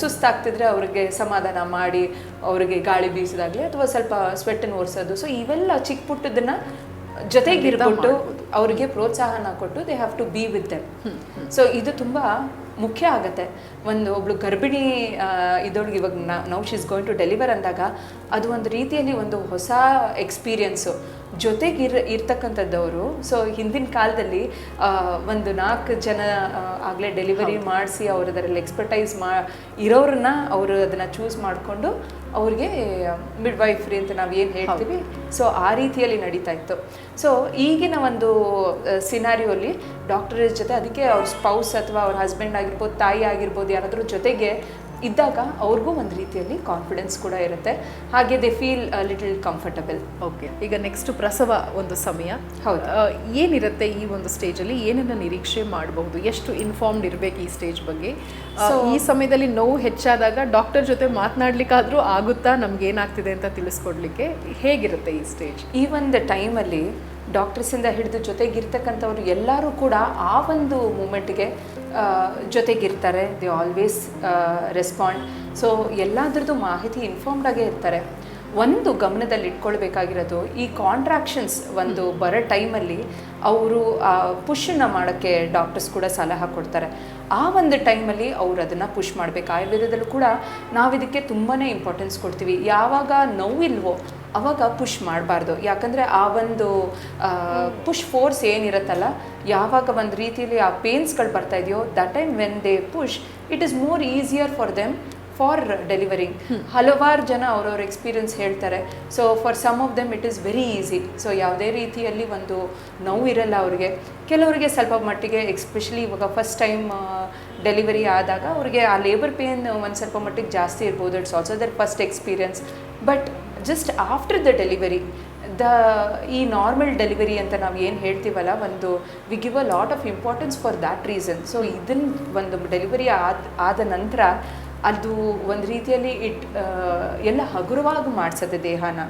ಸುಸ್ತಾಗ್ತಿದ್ರೆ ಅವ್ರಿಗೆ ಸಮಾಧಾನ ಮಾಡಿ ಅವರಿಗೆ ಗಾಳಿ ಬೀಸೋದಾಗಲಿ ಅಥವಾ ಸ್ವಲ್ಪ ಸ್ವೆಟ್ಟನ್ನು ಒರೆಸೋದು. ಸೊ ಇವೆಲ್ಲ ಚಿಕ್ಕ ಪುಟ್ಟದನ್ನ ಜೊತೆಗಿರ್ಬಿಟ್ಟು ಅವರಿಗೆ ಪ್ರೋತ್ಸಾಹನ ಕೊಟ್ಟು they have to be with them so ಇದು ತುಂಬ ಮುಖ್ಯ ಆಗುತ್ತೆ. ಒಂದು ಒಬ್ಳು ಗರ್ಭಿಣಿ ಇದೊಳಗೆ ಇವಾಗ now she is going to deliver ಅಂದಾಗ ಅದು ಒಂದು ರೀತಿಯಲ್ಲಿ ಒಂದು ಹೊಸ ಎಕ್ಸ್ಪೀರಿಯನ್ಸು ಜೊತೆಗಿರ್ ಇರ್ತಕ್ಕಂಥದ್ದವರು ಸೊ ಹಿಂದಿನ ಕಾಲದಲ್ಲಿ ಒಂದು ನಾಲ್ಕು ಜನ ಆಗಲೇ ಡೆಲಿವರಿ ಮಾಡಿಸಿ ಅವರದರಲ್ಲಿ ಎಕ್ಸ್ಪರ್ಟೈಸ್ ಮಾ ಇರೋರನ್ನ ಅವರು ಅದನ್ನು ಚೂಸ್ ಮಾಡಿಕೊಂಡು ಅವ್ರಿಗೆ ಮಿಡ್ ವೈಫ್ರಿ ಅಂತ ನಾವು ಏನು ಹೇಳ್ತೀವಿ. ಸೊ ಆ ರೀತಿಯಲ್ಲಿ ನಡೀತಾ ಇತ್ತು. ಸೊ ಈಗಿನ ಒಂದು ಸಿನಾರಿಯೋಲಿ ಡಾಕ್ಟರ್ ಜೊತೆ ಅದಕ್ಕೆ ಅವ್ರ ಸ್ಪೌಸ್ ಅಥವಾ ಅವ್ರ ಹಸ್ಬೆಂಡ್ ಆಗಿರ್ಬೋದು ತಾಯಿ ಆಗಿರ್ಬೋದು ಯಾರಾದರೂ ಜೊತೆಗೆ ಇದ್ದಾಗ ಅವ್ರಿಗೂ ಒಂದು ರೀತಿಯಲ್ಲಿ ಕಾನ್ಫಿಡೆನ್ಸ್ ಕೂಡ ಇರುತ್ತೆ. ಹಾಗೆ they feel little comfortable okay ಈಗ ನೆಕ್ಸ್ಟ್ ಪ್ರಸವ ಒಂದು ಸಮಯ. ಹೌದು. ಏನಿರುತ್ತೆ ಈ ಒಂದು ಸ್ಟೇಜಲ್ಲಿ ಏನನ್ನ ನಿರೀಕ್ಷೆ ಮಾಡಬಹುದು? ಎಷ್ಟು ಇನ್ಫಾರ್ಮ್ಡ್ ಇರಬೇಕು ಈ ಸ್ಟೇಜ್ ಬಗ್ಗೆ? ಈ ಸಮಯದಲ್ಲಿ ನೋವು ಹೆಚ್ಚಾದಾಗ ಡಾಕ್ಟರ್ ಜೊತೆ ಮಾತನಾಡ್ಲಿಕ್ಕಾದ್ರೂ ಆಗುತ್ತಾ? ನಮ್ಗೆ ಏನಾಗ್ತಿದೆ ಅಂತ ತಿಳಿಸ್ಕೊಡ್ಲಿಕ್ಕೆ ಹೇಗಿರುತ್ತೆ ಈ ಸ್ಟೇಜ್ ಈ ಒಂದು ಟೈಮಲ್ಲಿ ಡಾಕ್ಟರ್ಸಿಂದ ಹಿಡಿದು ಜೊತೆಗಿರ್ತಕ್ಕಂಥವ್ರು ಎಲ್ಲರೂ ಕೂಡ ಆ ಒಂದು ಮೂಮೆಂಟ್ಗೆ ಜೊತೆಗಿರ್ತಾರೆ. ದೇ ಆಲ್ವೇಸ್ ರೆಸ್ಪಾಂಡ್ ಸೊ ಎಲ್ಲದ್ರದ್ದು ಮಾಹಿತಿ ಇನ್ಫಾರ್ಮ್ಡ್ ಆಗೇ ಇರ್ತಾರೆ. ಒಂದು ಗಮನದಲ್ಲಿ ಇಟ್ಕೊಳ್ಬೇಕಾಗಿರೋದು ಈ ಕಾಂಟ್ರಾಕ್ಷನ್ಸ್ ಒಂದು ಬರೋ ಟೈಮಲ್ಲಿ ಅವರು ಪುಷನ್ನು ಮಾಡೋಕ್ಕೆ ಡಾಕ್ಟರ್ಸ್ ಕೂಡ ಸಲಹೆ ಕೊಡ್ತಾರೆ. ಆ ಒಂದು ಟೈಮಲ್ಲಿ ಅವರು ಅದನ್ನು ಪುಷ್ ಮಾಡಬೇಕು. ಆಯುರ್ವೇದದಲ್ಲೂ ಕೂಡ ನಾವು ಇದಕ್ಕೆ ತುಂಬಾ ಇಂಪಾರ್ಟೆನ್ಸ್ ಕೊಡ್ತೀವಿ. ಯಾವಾಗ ನೋವಿಲ್ವೋ ಅವಾಗ ಪುಷ್ ಮಾಡಬಾರ್ದು. ಯಾಕಂದರೆ ಆ ಒಂದು ಪುಷ್ ಫೋರ್ಸ್ ಏನಿರುತ್ತಲ್ಲ ಯಾವಾಗ ಒಂದು ರೀತಿಯಲ್ಲಿ ಆ ಪೇನ್ಸ್ಗಳು ಬರ್ತಾ ಇದೆಯೋ that time when they push it is more easier for them for delivering ಹಲವಾರು ಜನ ಅವ್ರವ್ರ ಎಕ್ಸ್ಪೀರಿಯನ್ಸ್ ಹೇಳ್ತಾರೆ. So for some of them it is very easy so ಯಾವುದೇ ರೀತಿಯಲ್ಲಿ ಒಂದು ನೋವು ಇರಲ್ಲ ಅವ್ರಿಗೆ. ಕೆಲವರಿಗೆ ಸ್ವಲ್ಪ ಮಟ್ಟಿಗೆ ಎಕ್ಸ್ಪೆಷಲಿ ಇವಾಗ ಫಸ್ಟ್ ಟೈಮ್ ಡೆಲಿವರಿ ಆದಾಗ ಅವ್ರಿಗೆ ಆ ಲೇಬರ್ ಪೇನ್ ಒಂದು ಸ್ವಲ್ಪ ಮಟ್ಟಿಗೆ ಜಾಸ್ತಿ ಇರ್ಬೋದು. It's also their first experience but just after the delivery the ಈ ನಾರ್ಮಲ್ ಡೆಲಿವರಿ ಅಂತ ನಾವು ಏನು ಹೇಳ್ತೀವಲ್ಲ, ಒಂದು we give a lot of importance for that reason so ಇದನ್ನು ಒಂದು ಡೆಲಿವರಿ ಆದ ಆದ ನಂತರ ಅದು ಒಂದು ರೀತಿಯಲ್ಲಿ ಇಟ್ ಎಲ್ಲ ಹಗುರವಾಗಿ ಮಾಡಿಸುತ್ತೆ ದೇಹನ.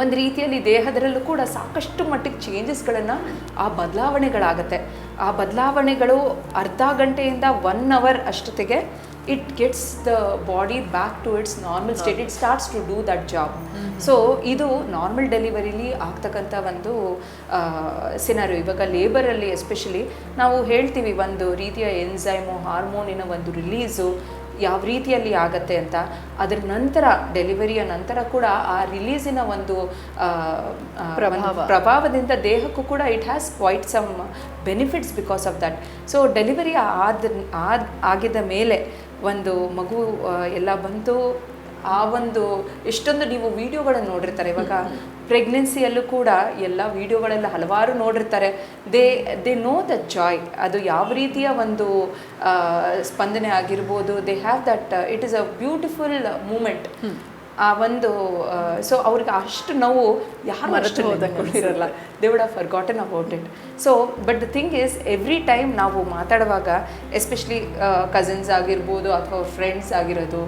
ಒಂದು ರೀತಿಯಲ್ಲಿ ದೇಹದರಲ್ಲೂ ಕೂಡ ಸಾಕಷ್ಟು ಮಟ್ಟಿಗೆ ಚೇಂಜಸ್ಗಳನ್ನು ಆ ಬದಲಾವಣೆಗಳಾಗತ್ತೆ. ಆ ಬದಲಾವಣೆಗಳು ಅರ್ಧ ಗಂಟೆಯಿಂದ ಒನ್ ಅವರ್ ಅಷ್ಟೊತ್ತಿಗೆ it gets the body back to its normal state it starts to do that job so ಇದು ನಾರ್ಮಲ್ ಡೆಲಿವರಿಲಿ ಆಗ್ತಕ್ಕಂಥ ಒಂದು ಸಿನಾರು ಇವಾಗ ಲೇಬರಲ್ಲಿ ಎಸ್ಪೆಷಲಿ ನಾವು ಹೇಳ್ತೀವಿ ಒಂದು ರೀತಿಯ ಎನ್ಸೈಮು ಹಾರ್ಮೋನಿನ ಒಂದು ರಿಲೀಸು ಯಾವ ರೀತಿಯಲ್ಲಿ ಆಗತ್ತೆ ಅಂತ. ಅದರ ನಂತರ ಡೆಲಿವರಿಯ ನಂತರ ಕೂಡ ಆ ರಿಲೀಸಿನ ಒಂದು. ಪ್ರಭಾವದಿಂದ ದೇಹಕ್ಕೂ ಕೂಡ it has quite some benefits because of that so delivery ಆದ ಆದ ಆಗಿದ ಮೇಲೆ ಒಂದು ಮಗು ಎಲ್ಲ ಬಂತು ಆ ಒಂದು ಎಷ್ಟೊಂದು ನೀವು ವಿಡಿಯೋಗಳನ್ನು ನೋಡಿರ್ತಾರೆ. ಇವಾಗ ಪ್ರೆಗ್ನೆನ್ಸಿಯಲ್ಲೂ ಕೂಡ ಎಲ್ಲ ವಿಡಿಯೋಗಳೆಲ್ಲ ಹಲವಾರು ನೋಡಿರ್ತಾರೆ. They they know the joy. ಅದು ಯಾವ ರೀತಿಯ ಒಂದು ಸ್ಪಂದನೆ ಆಗಿರ್ಬೋದು. They have that it is a beautiful moment. ಆ ಒಂದು ಸೊ ಅವ್ರಿಗೆ ಅಷ್ಟು ನೋವು ಯಾರು ಅಷ್ಟು ಹೋದಂಗೆ ಇರಲ್ಲ they would have forgotten about it so but the thing is every time ನಾವು ಮಾತಾಡುವಾಗ ಎಸ್ಪೆಷಲಿ ಕಸಿನ್ಸ್ ಆಗಿರ್ಬೋದು ಅಥವಾ ಫ್ರೆಂಡ್ಸ್ ಆಗಿರೋದು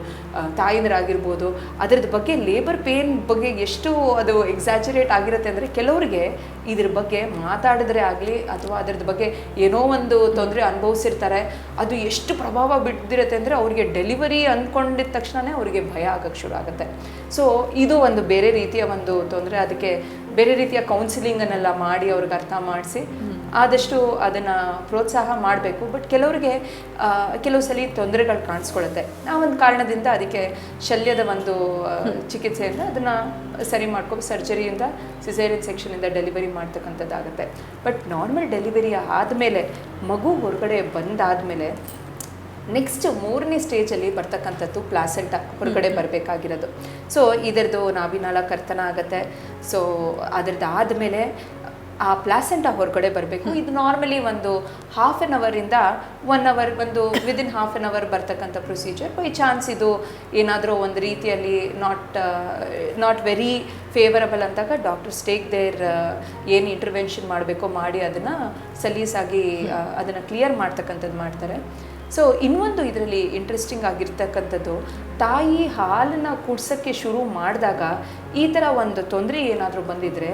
ತಾಯಿಂದರಾಗಿರ್ಬೋದು ತಾಯಂದಿರಾಗಿರ್ಬೋದು ಅದರದ್ದು ಬಗ್ಗೆ ಲೇಬರ್ ಪೇನ್ ಬಗ್ಗೆ ಎಷ್ಟು ಅದು ಎಕ್ಸಾಜುರೇಟ್ ಆಗಿರುತ್ತೆ ಅಂದರೆ ಕೆಲವರಿಗೆ ಇದ್ರ ಬಗ್ಗೆ ಮಾತಾಡಿದ್ರೆ ಆಗಲಿ ಅಥವಾ ಅದ್ರದ್ದು ಬಗ್ಗೆ ಏನೋ ಒಂದು ತೊಂದರೆ ಅನುಭವಿಸಿರ್ತಾರೆ ಅದು ಎಷ್ಟು ಪ್ರಭಾವ ಬಿದ್ದಿರುತ್ತೆ ಅಂದರೆ ಅವರಿಗೆ ಡೆಲಿವರಿ ಅಂದ್ಕೊಂಡಿದ ತಕ್ಷಣವೇ ಅವರಿಗೆ ಭಯ ಆಗೋಕ್ಕೆ ಶುರು ಆಗುತ್ತೆ. ಸೊ ಇದು ಒಂದು ಬೇರೆ ರೀತಿಯ ಒಂದು ತೊಂದರೆ. ಅದಕ್ಕೆ ಬೇರೆ ರೀತಿಯ ಕೌನ್ಸಿಲಿಂಗನ್ನೆಲ್ಲ ಮಾಡಿ ಅವ್ರಿಗೆ ಅರ್ಥ ಮಾಡಿಸಿ ಆದಷ್ಟು ಅದನ್ನು ಪ್ರೋತ್ಸಾಹ ಮಾಡಬೇಕು. ಬಟ್ ಕೆಲವರಿಗೆ ಕೆಲವು ಸಲ ತೊಂದರೆಗಳು ಕಾಣಿಸ್ಕೊಳ್ಳುತ್ತೆ ಆ ಒಂದು ಕಾರಣದಿಂದ ಅದಕ್ಕೆ ಶಲ್ಯದ ಒಂದು ಚಿಕಿತ್ಸೆಯಿಂದ ಅದನ್ನು ಸರಿ ಮಾಡ್ಕೊ ಸರ್ಜರಿಯಿಂದ ಸಿಸೇರಿಯನ್ ಸೆಕ್ಷನಿಂದ ಡೆಲಿವರಿ ಮಾಡ್ತಕ್ಕಂಥದ್ದಾಗುತ್ತೆ. ಬಟ್ ನಾರ್ಮಲ್ ಡೆಲಿವರಿ ಆದಮೇಲೆ ಮಗು ಹೊರಗಡೆ ಬಂದಾದಮೇಲೆ ನೆಕ್ಸ್ಟ್ ಮೂರನೇ ಸ್ಟೇಜಲ್ಲಿ ಬರ್ತಕ್ಕಂಥದ್ದು ಪ್ಲಾಸೆಂಟ ಹೊರಗಡೆ ಬರಬೇಕಾಗಿರೋದು. ಸೊ ಇದರದ್ದು ನಾಭಿನಾಳ ಕರ್ತನ ಆಗುತ್ತೆ. ಸೊ ಅದರದ್ದು ಆದಮೇಲೆ ಆ ಪ್ಲಾಸೆಂಟ ಹೊರಗಡೆ ಬರಬೇಕು. ಇದು ನಾರ್ಮಲಿ ಒಂದು ಹಾಫ್ ಆನ್ ಅವರಿಂದ ಒನ್ ಅವರ್ ಒಂದು ವಿದಿನ್ ಹಾಫ್ ಆನ್ ಅವರ್ ಬರ್ತಕ್ಕಂಥ ಪ್ರೊಸೀಜರ್ ಬೈ ಚಾನ್ಸ್ ಇದು ಏನಾದರೂ ಒಂದು ರೀತಿಯಲ್ಲಿ ನಾಟ್ ನಾಟ್ ವೆರಿ ಫೇವರಬಲ್ ಅಂದಾಗ ಡಾಕ್ಟರ್ಸ್ ಟೇಕ್ ದೇರ್ ಏನು ಇಂಟರ್ವೆನ್ಷನ್ ಮಾಡಬೇಕೋ ಮಾಡಿ ಅದನ್ನು ಸಲೀಸಾಗಿ ಅದನ್ನು ಕ್ಲಿಯರ್ ಮಾಡ್ತಕ್ಕಂಥದ್ದು ಮಾಡ್ತಾರೆ. ಸೊ ಇನ್ನೊಂದು ಇದರಲ್ಲಿ ಇಂಟ್ರೆಸ್ಟಿಂಗ್ ಆಗಿರ್ತಕ್ಕಂಥದ್ದು ತಾಯಿ ಹಾಲನ್ನು ಕುಡ್ಸೋಕ್ಕೆ ಶುರು ಮಾಡಿದಾಗ ಈ ಥರ ಒಂದು ತೊಂದರೆ ಏನಾದರೂ ಬಂದಿದ್ರೆ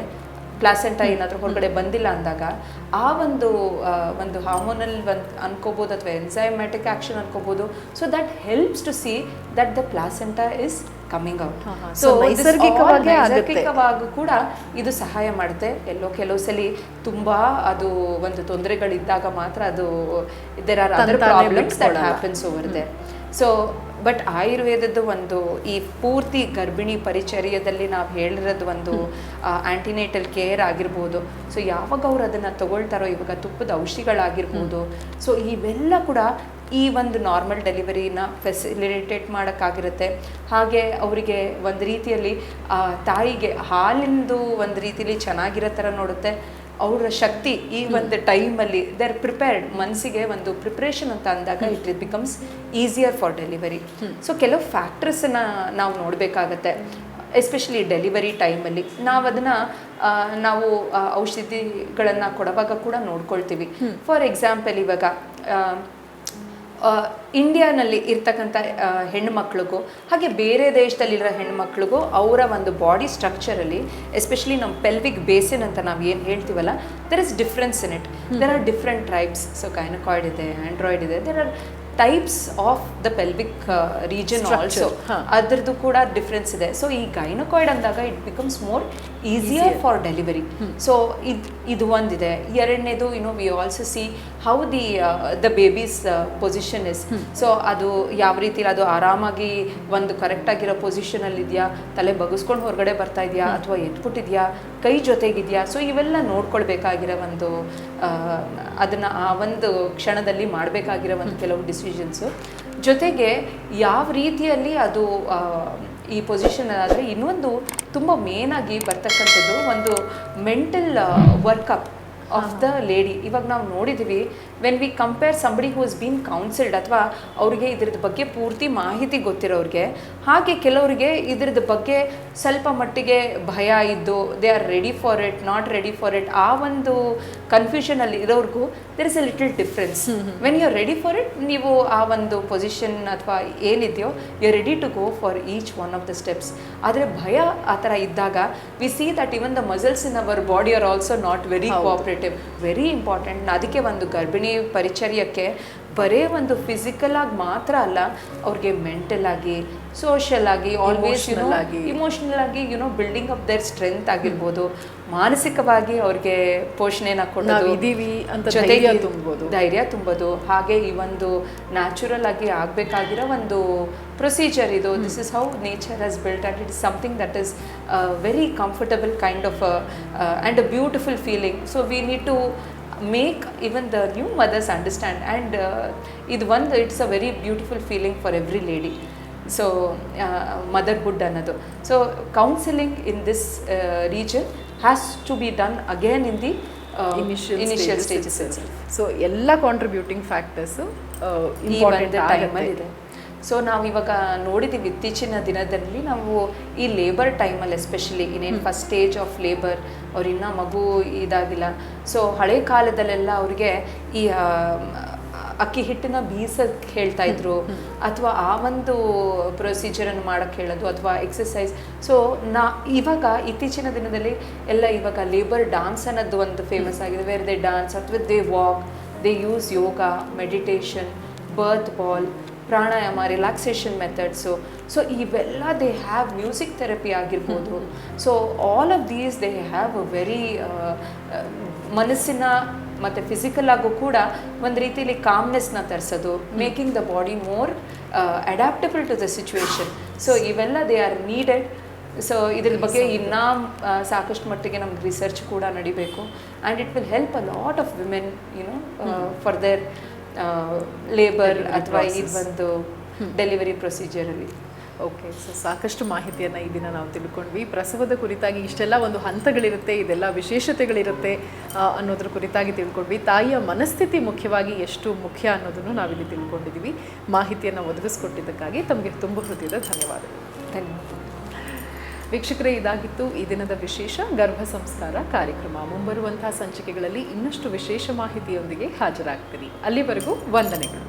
ಪ್ಲಾಸೆಂಟ ಏನಾದರೂ ಹೊರಗಡೆ ಬಂದಿಲ್ಲ ಅಂದಾಗ ಆ ಒಂದು ಒಂದು ಹಾರ್ಮೋನಲ್ ಒಂದು ಅನ್ಕೋಬೋದು ಅಥವಾ enzymatic action ಅನ್ಕೋಬೋದು. So that helps to see that the placenta is coming out. So ನೈಸರ್ಗಿಕವಾಗಿ ನೈಸರ್ಗಿಕವಾಗೇ ಕೂಡ ಇದು ಸಹಾಯ ಮಾಡುತ್ತೆ. ಎಲ್ಲೋ ಕೆಲವು ಸಲ ತುಂಬಾ ಅದು ಒಂದು ತೊಂದರೆಗಳಿದ್ದಾಗ ಮಾತ್ರ ಅದು there are other problems that happens over there so but ಆಯುರ್ವೇದದ ಒಂದು ಈ ಪೂರ್ತಿ ಗರ್ಭಿಣಿ ಪರಿಚರ್ಯದಲ್ಲಿ ನಾವು ಹೇಳಿರೋದು ಒಂದು ಆಂಟಿನೇಟಲ್ ಕೇರ್ ಆಗಿರ್ಬೋದು. ಸೊ ಯಾವಾಗ ಅವ್ರು ಅದನ್ನು ತಗೊಳ್ತಾರೋ ಇವಾಗ ತುಪ್ಪದ ಔಷಧಿಗಳಾಗಿರ್ಬೋದು. ಸೊ ಇವೆಲ್ಲ ಕೂಡ ಈ ಒಂದು ನಾರ್ಮಲ್ ಡೆಲಿವರಿನ ಫೆಸಿಲಿಟೇಟ್ ಮಾಡೋಕ್ಕಾಗಿರುತ್ತೆ. ಹಾಗೆ ಅವರಿಗೆ ಒಂದು ರೀತಿಯಲ್ಲಿ ತಾಯಿಗೆ ಹಾಲಿಂದು ಒಂದು ರೀತಿಯಲ್ಲಿ ಚೆನ್ನಾಗಿರೋ ಥರ ನೋಡುತ್ತೆ. ಅವರ ಶಕ್ತಿ ಈ ಒಂದು ಟೈಮಲ್ಲಿ ದೇ ಆರ್ ಪ್ರಿಪೇರ್ಡ್ ಮನಸ್ಸಿಗೆ ಒಂದು ಪ್ರಿಪ್ರೇಷನ್ ಅಂತ ಅಂದಾಗ it becomes easier for delivery so ಕೆಲವು ಫ್ಯಾಕ್ಟ್ರಸನ್ನು ನಾವು ನೋಡಬೇಕಾಗತ್ತೆ. ಎಸ್ಪೆಷಲಿ ಡೆಲಿವರಿ ಟೈಮಲ್ಲಿ ನಾವು ಅದನ್ನು ನಾವು ಔಷಧಿಗಳನ್ನು ಕೊಡುವಾಗ ಕೂಡ ನೋಡ್ಕೊಳ್ತೀವಿ. ಫಾರ್ ಎಕ್ಸಾಂಪಲ್ ಇವಾಗ ಇಂಡಿಯಾನಲ್ಲಿ ಇರ್ತಕ್ಕಂಥ ಹೆಣ್ಮಕ್ಳಿಗೂ ಹಾಗೆ ಬೇರೆ ದೇಶದಲ್ಲಿರೋ ಹೆಣ್ಮಕ್ಳಿಗೂ ಅವರ ಒಂದು ಬಾಡಿ ಸ್ಟ್ರಕ್ಚರಲ್ಲಿ ಎಸ್ಪೆಷಲಿ ನಮ್ಮ ಪೆಲ್ವಿಕ್ ಬೇಸಿನ್ ಅಂತ ನಾವು ಏನು ಹೇಳ್ತೀವಲ್ಲ there is difference in it there are different types so gynaecoid ಇದೆ ಆ್ಯಂಡ್ರಾಯ್ಡ್ ಇದೆ. There are types of the pelvic region also ಅದ್ರದ್ದು ಕೂಡ ಡಿಫ್ರೆನ್ಸ್ ಇದೆ. ಸೊ ಈ ಗೈನಕಾಯ್ಡ್ ಅಂದಾಗ it becomes more easier for delivery so ಇದು ಇದು ಒಂದಿದೆ. ಎರಡನೇದು you know we also see how the the baby's position is so ಅದು ಯಾವ ರೀತಿ ಅದು ಆರಾಮಾಗಿ ಒಂದು ಕರೆಕ್ಟ್ ಆಗಿರೋ ಪೊಸಿಷನಲ್ಲಿ ಇದೆಯಾ? ತಲೆ ಬಗ್ಸ್ಕೊಂಡು ಹೊರಗಡೆ ಬರ್ತಾ ಇದೆಯಾ? ಅಥವಾ ಎತ್ಬಿಟ್ಟಿದ್ಯಾ? ಕೈ ಜೊತೆಗಿದೆಯಾ? ಸೊ ಇವೆಲ್ಲ ನೋಡ್ಕೊಳ್ಬೇಕಾಗಿರೋ ಒಂದು ಅದನ್ನು ಆ ಒಂದು ಕ್ಷಣದಲ್ಲಿ ಮಾಡಬೇಕಾಗಿರೋ ಒಂದು ಕೆಲವು ಡಿಸಿಷನ್ಸು ಜೊತೆಗೆ ಯಾವ ರೀತಿಯಲ್ಲಿ ಅದು ಈ ಪೊಸಿಷನ್ ಆದರೆ ಇನ್ನೊಂದು ತುಂಬ ಮೇನಾಗಿ ಬರ್ತಕ್ಕಂಥದ್ದು ಒಂದು mental workup of the lady ಇವಾಗ ನಾವು ನೋಡಿದ್ದೀವಿ when we compare somebody who is been counselled ಅಥವಾ ಅವ್ರಿಗೆ ಇದ್ರದ್ದು ಬಗ್ಗೆ ಪೂರ್ತಿ ಮಾಹಿತಿ ಗೊತ್ತಿರೋರಿಗೆ, ಹಾಗೆ ಕೆಲವರಿಗೆ ಇದ್ರದ್ದು ಬಗ್ಗೆ ಸ್ವಲ್ಪ ಮಟ್ಟಿಗೆ ಭಯ ಇದ್ದು they are ready for it not ready for it ಆ ಒಂದು ಕನ್ಫ್ಯೂಷನಲ್ಲಿ ಇರೋರ್ಗೂ there is a little difference when you are ready for it ನೀವು ಆ ಒಂದು ಪೊಸಿಷನ್ ಅಥವಾ ಏನಿದೆಯೋ you ready to go for each one of the steps ಆದರೆ ಭಯ ಆ ಥರ ಇದ್ದಾಗ we see that even the muscles in our body are also not very cooperative very important ಅದಕ್ಕೆ ಒಂದು ಗರ್ಭಿಣಿ ಪರಿಚರ್ಯಕ್ಕೆ ಬರೇ ಒಂದು ಫಿಸಿಕಲ್ ಆಗಿ ಮಾತ್ರ ಅಲ್ಲ ಅವ್ರಿಗೆ ಮೆಂಟಲ್ ಆಗಿ ಸೋಷಿಯಲ್ ಆಗಿ ಆಲ್ವೇಸ್. ಇಮೋಷನಲ್ ಆಗಿ. You know building up their strength ಆಗಿರ್ಬೋದು. ಮಾನಸಿಕವಾಗಿ ಅವ್ರಿಗೆ ಪೋಷಣೆನ ಕೊಡೋದು. ಇದೀವಿ ಅಂತ ಧೈರ್ಯ ತುಂಬೋದು. ಧೈರ್ಯ ತುಂಬೋದು ಹಾಗೆ ಈ ಒಂದು ನ್ಯಾಚುರಲ್ ಆಗಿ ಆಗಬೇಕಾಗಿರೋ ಒಂದು ಪ್ರೊಸೀಜರ್ ಇದು. This is how nature has built and it is something that is very comfortable kind of and a beautiful feeling so we need to make even the new mothers understand and ಇದು ಒಂದು it's a very beautiful feeling for every lady so motherhood ಅನ್ನೋದು. So counselling in this region has to be done again in the initial stages so ಎಲ್ಲ contributing factors ಟೈಮಲ್ಲಿ ಇದೆ. So ನಾವು ಇವಾಗ ನೋಡಿದ್ದೀವಿ ಇತ್ತೀಚಿನ ದಿನದಲ್ಲಿ ನಾವು ಈ ಲೇಬರ್ ಟೈಮಲ್ಲಿ ಎಸ್ಪೆಷಲಿ ಇನ್ನೇನು ಫಸ್ಟ್ ಸ್ಟೇಜ್ ಆಫ್ ಲೇಬರ್ ಅವ್ರು ಇನ್ನೂ ಮಗು ಇದಾಗಿಲ್ಲ. ಸೊ ಹಳೆ ಕಾಲದಲ್ಲೆಲ್ಲ ಅವ್ರಿಗೆ ಈ ಅಕ್ಕಿ ಹಿಟ್ಟನ್ನ ಬೀಸಕ್ಕೆ ಹೇಳ್ತಾ ಇದ್ರು ಅಥವಾ ಆ ಒಂದು ಪ್ರೊಸೀಜರನ್ನು ಮಾಡೋಕ್ಕೆ ಹೇಳೋದು ಅಥವಾ ಎಕ್ಸಸೈಸ್ ಸೊ ನಾ ಇವಾಗ ಇತ್ತೀಚಿನ ದಿನದಲ್ಲಿ ಎಲ್ಲ ಇವಾಗ ಲೇಬರ್ ಡಾನ್ಸ್ ಅನ್ನೋದು ಒಂದು ಫೇಮಸ್ ಆಗಿದೆ ವೇರ್ ದೇ ಡಾನ್ಸ್ ಅಥವಾ they walk they use yoga meditation birth ball pranayama relaxation methods so ಇವೆಲ್ಲ ದೇ ಹ್ಯಾವ್ ಮ್ಯೂಸಿಕ್ ಥೆರಪಿ ಆಗಿರ್ಬೋದು. So all of these they have a very ಮನಸ್ಸಿನ ಮತ್ತು ಫಿಸಿಕಲ್ ಆಗೂ ಕೂಡ ಒಂದು ರೀತಿಯಲ್ಲಿ ಕಾಮ್ನೆಸ್ನ ತರಿಸೋದು making the body more adaptable to the situation so ಇವೆಲ್ಲ ದೇ ಆರ್ ನೀಡೆಡ್ ಸೊ ಇದ್ರ ಬಗ್ಗೆ ಇನ್ನೂ ಸಾಕಷ್ಟು ಮಟ್ಟಿಗೆ ನಮ್ಗೆ ರಿಸರ್ಚ್ ಕೂಡ ನಡಿಬೇಕು. And it will help a lot of women you know for their labour ಅಥವಾ ಈ. ಒಂದು ಡೆಲಿವರಿ ಪ್ರೊಸೀಜರಲ್ಲಿ ಓಕೆ ಸೊ ಸಾಕಷ್ಟು ಮಾಹಿತಿಯನ್ನು ಈ ದಿನ ನಾವು ತಿಳ್ಕೊಂಡ್ವಿ. ಪ್ರಸವದ ಕುರಿತಾಗಿ ಇಷ್ಟೆಲ್ಲ ಒಂದು ಹಂತಗಳಿರುತ್ತೆ ಇದೆಲ್ಲ ವಿಶೇಷತೆಗಳಿರುತ್ತೆ ಅನ್ನೋದ್ರ ಕುರಿತಾಗಿ ತಿಳ್ಕೊಂಡ್ವಿ. ತಾಯಿಯ ಮನಸ್ಥಿತಿ ಮುಖ್ಯವಾಗಿ ಎಷ್ಟು ಮುಖ್ಯ ಅನ್ನೋದನ್ನು ನಾವಿಲ್ಲಿ ತಿಳ್ಕೊಂಡಿದ್ದೀವಿ ಮಾಹಿತಿಯನ್ನು ಒದಗಿಸ್ಕೊಟ್ಟಿದ್ದಕ್ಕಾಗಿ ತಮಗೆ ತುಂಬ ಹೃದಯದ ಧನ್ಯವಾದಗಳು. ಧನ್ಯವಾದ. ವೀಕ್ಷಕರೇ, ಇದಾಗಿತ್ತು ಈ ದಿನದ ವಿಶೇಷ ಗರ್ಭ ಸಂಸ್ಕಾರ ಕಾರ್ಯಕ್ರಮ. ಮುಂಬರುವಂತಹ ಸಂಚಿಕೆಗಳಲ್ಲಿ ಇನ್ನಷ್ಟು ವಿಶೇಷ ಮಾಹಿತಿಯೊಂದಿಗೆ ಹಾಜರಾಗ್ತೀರಿ ಅಲ್ಲಿವರೆಗೂ ವಂದನೆಗಳು.